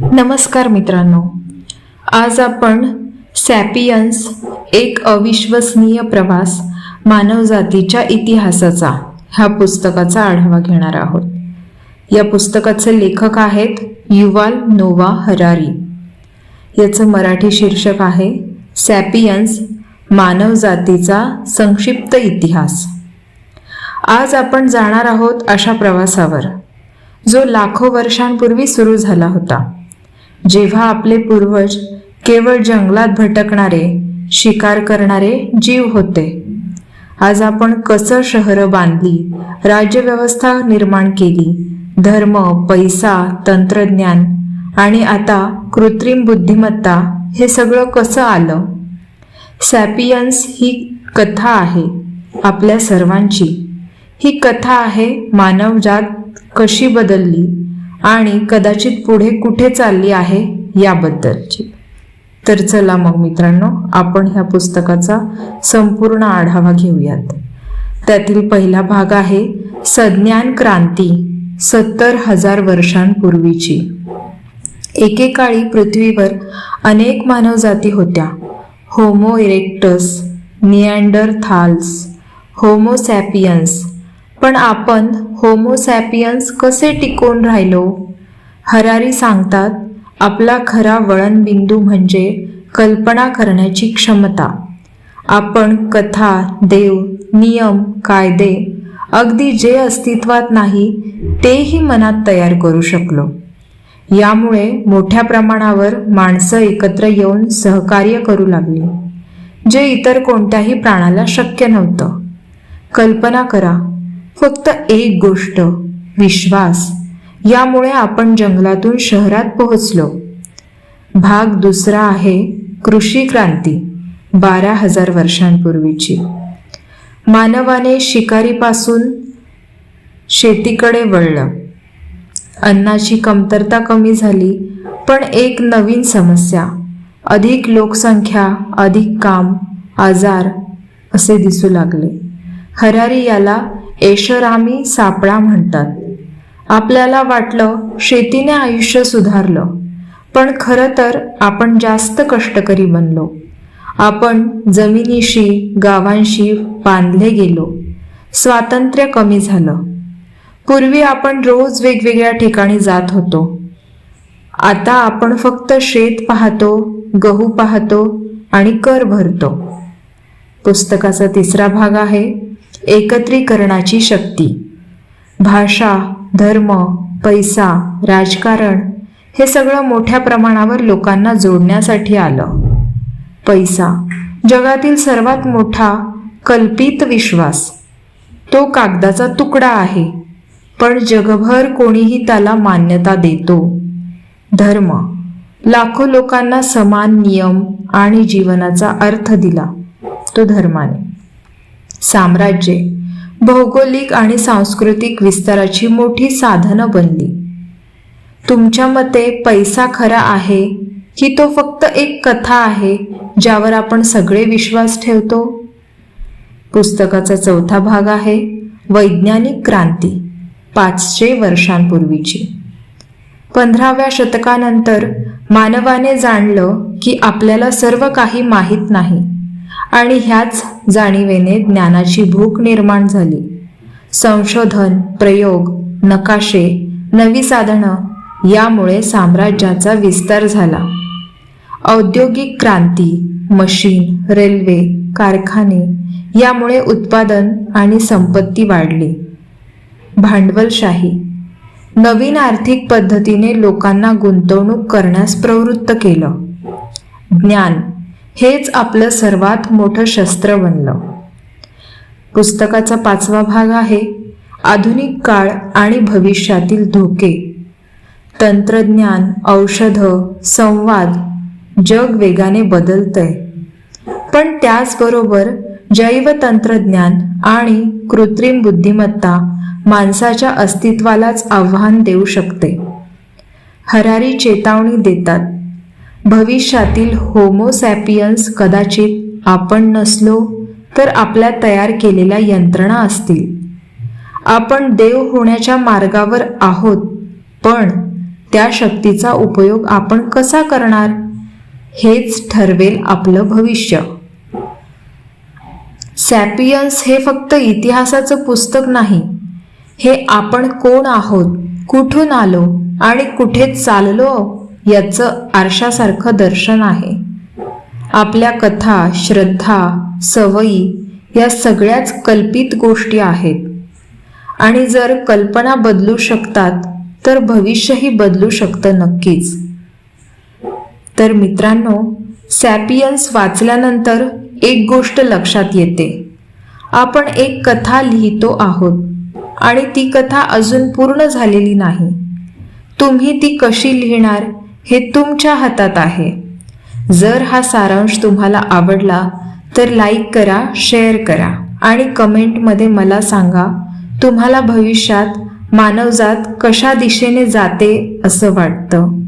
नमस्कार मित्रांनो. आज आपण सॅपियन्स एक अविश्वसनीय प्रवास मानवजातीच्या इतिहासाचा ह्या पुस्तकाचा आढावा घेणार आहोत. या पुस्तकाचे लेखक आहेत युवाल नोवा हरारी. याचं मराठी शीर्षक आहे सॅपियन्स मानवजातीचा संक्षिप्त इतिहास. आज आपण जाणार आहोत अशा प्रवासावर जो लाखो वर्षांपूर्वी सुरू झाला होता. जेव्हा आपले पूर्वज केवळ जंगलात भटकणारे शिकार करणारे जीव होते. आज आपण कसं शहरं बांधली राज्यव्यवस्था निर्माण केली धर्म पैसा तंत्रज्ञान आणि आता कृत्रिम बुद्धिमत्ता हे सगळं कसं आलं? सॅपियन्स ही कथा आहे आपल्या सर्वांची. ही कथा आहे मानवजात कशी बदलली? आणि कदाचित पुढे कुठे चालली आहे याबद्दलची. तर चला मग मित्रांनो आपण ह्या पुस्तकाचा संपूर्ण आढावा घेऊयात. त्यातील पहिला भाग आहे सज्ञान क्रांती सत्तर हजार वर्षांपूर्वीची. एकेकाळी पृथ्वीवर अनेक मानवजाती होत्या. Homo erectus Neanderthals homo sapiens पण आपण होमोसॅपियन्स कसे टिकून राहिलो? हरारी सांगतात आपला खरा वळणबिंदू म्हणजे कल्पना करण्याची क्षमता. आपण कथा देव नियम कायदे अगदी जे अस्तित्वात नाही तेही मनात तयार करू शकलो. यामुळे मोठ्या प्रमाणावर माणसं एकत्र येऊन सहकार्य करू लागली जे इतर कोणत्याही प्राणाला शक्य नव्हतं. कल्पना करा फक्त एक गोष्ट विश्वास. यामुळे आपण जंगलातून शहरात पोहोचलो. भाग दुसरा आहे कृषी क्रांती बारा हजार वर्षांपूर्वीची. मानवाने शिकारीपासून शेतीकडे वळलं. अन्नाची कमतरता कमी झाली पण एक नवीन समस्या. अधिक लोकसंख्या अधिक काम आजार असे दिसू लागले. हरारी याला ऐशरामी सापळा म्हणतात. आपल्याला वाटलं शेतीने आयुष्य सुधारलं पण खरं तर आपण जास्त कष्टकरी बनलो. आपण जमिनीशी गावांशी बांधले गेलो. स्वातंत्र्य कमी झालं. पूर्वी आपण रोज वेगवेगळ्या ठिकाणी जात होतो. आता आपण फक्त शेत पाहतो गहू पाहतो आणि कर भरतो. पुस्तकाचा तिसरा भाग आहे एकत्रीकरणाची शक्ती. भाषा धर्म पैसा राजकारण हे सगळं मोठ्या प्रमाणावर लोकांना जोडण्यासाठी आलं. पैसा जगातील सर्वात मोठा कल्पित विश्वास. तो कागदाचा तुकडा आहे पण जगभर कोणीही त्याला मान्यता देतो. धर्म लाखो लोकांना समान नियम आणि जीवनाचा अर्थ दिला तो धर्माने. साम्राज्ये भौगोलिक आणि सांस्कृतिक विस्ताराची मोठी साधनं बनली. तुमच्या मते पैसा खरा आहे की तो फक्त एक कथा आहे ज्यावर आपण सगळे विश्वास ठेवतो? पुस्तकाचा चौथा भाग आहे वैज्ञानिक क्रांती पाचशे वर्षांपूर्वीची. पंधराव्या शतकानंतर मानवाने जाणलं की आपल्याला सर्व काही माहीत नाही. आणि ह्याच जाणीवेने ज्ञानाची भूक निर्माण झाली. संशोधन प्रयोग नकाशे नवी साधनं यामुळे साम्राज्याचा विस्तार झाला. औद्योगिक क्रांती मशीन रेल्वे कारखाने यामुळे उत्पादन आणि संपत्ती वाढली. भांडवलशाही. नवीन आर्थिक पद्धतीने लोकांना गुंतवणूक करण्यास प्रवृत्त केलं. ज्ञान. हेच आपलं सर्वात मोठं शस्त्र बनलं. पुस्तकाचा पाचवा भाग आहे आधुनिक काळ आणि भविष्यातील धोके. तंत्रज्ञान औषधं संवाद जग वेगाने बदलतंय. पण त्याचबरोबर जैव तंत्रज्ञान आणि कृत्रिम बुद्धिमत्ता माणसाच्या अस्तित्वालाच आव्हान देऊ शकते. हरारी चेतावणी देतात. भविष्यातील होमोसॅपियन्स कदाचित आपण नसलो तर आपल्या तयार केलेल्या यंत्रणा असतील. आपण देव होण्याच्या मार्गावर आहोत पण त्या शक्तीचा उपयोग आपण कसा करणार? हेच ठरवेल आपलं भविष्य. सॅपियन्स हे फक्त इतिहासाचं पुस्तक नाही. हे आपण कोण आहोत कुठून आलो आणि कुठे चाललो? याचं आरशासारखं दर्शन आहे. आपल्या कथा श्रद्धा सवयी या सगळ्याच कल्पित गोष्टी आहेत. आणि जर कल्पना बदलू शकतात तर भविष्यही बदलू शकतं नक्कीच. तर मित्रांनो सॅपियन्स वाचल्यानंतर एक गोष्ट लक्षात येते. आपण एक कथा लिहितो आहोत आणि ती कथा अजून पूर्ण झालेली नाही. तुम्ही ती कशी लिहिणार? हे तुमच्या हातात आहे. जर हा सारांश तुम्हाला आवडला तर लाईक करा शेअर करा आणि कमेंटमध्ये मला सांगा तुम्हाला भविष्यात मानवजात कशा दिशेने जाते असं वाटतं.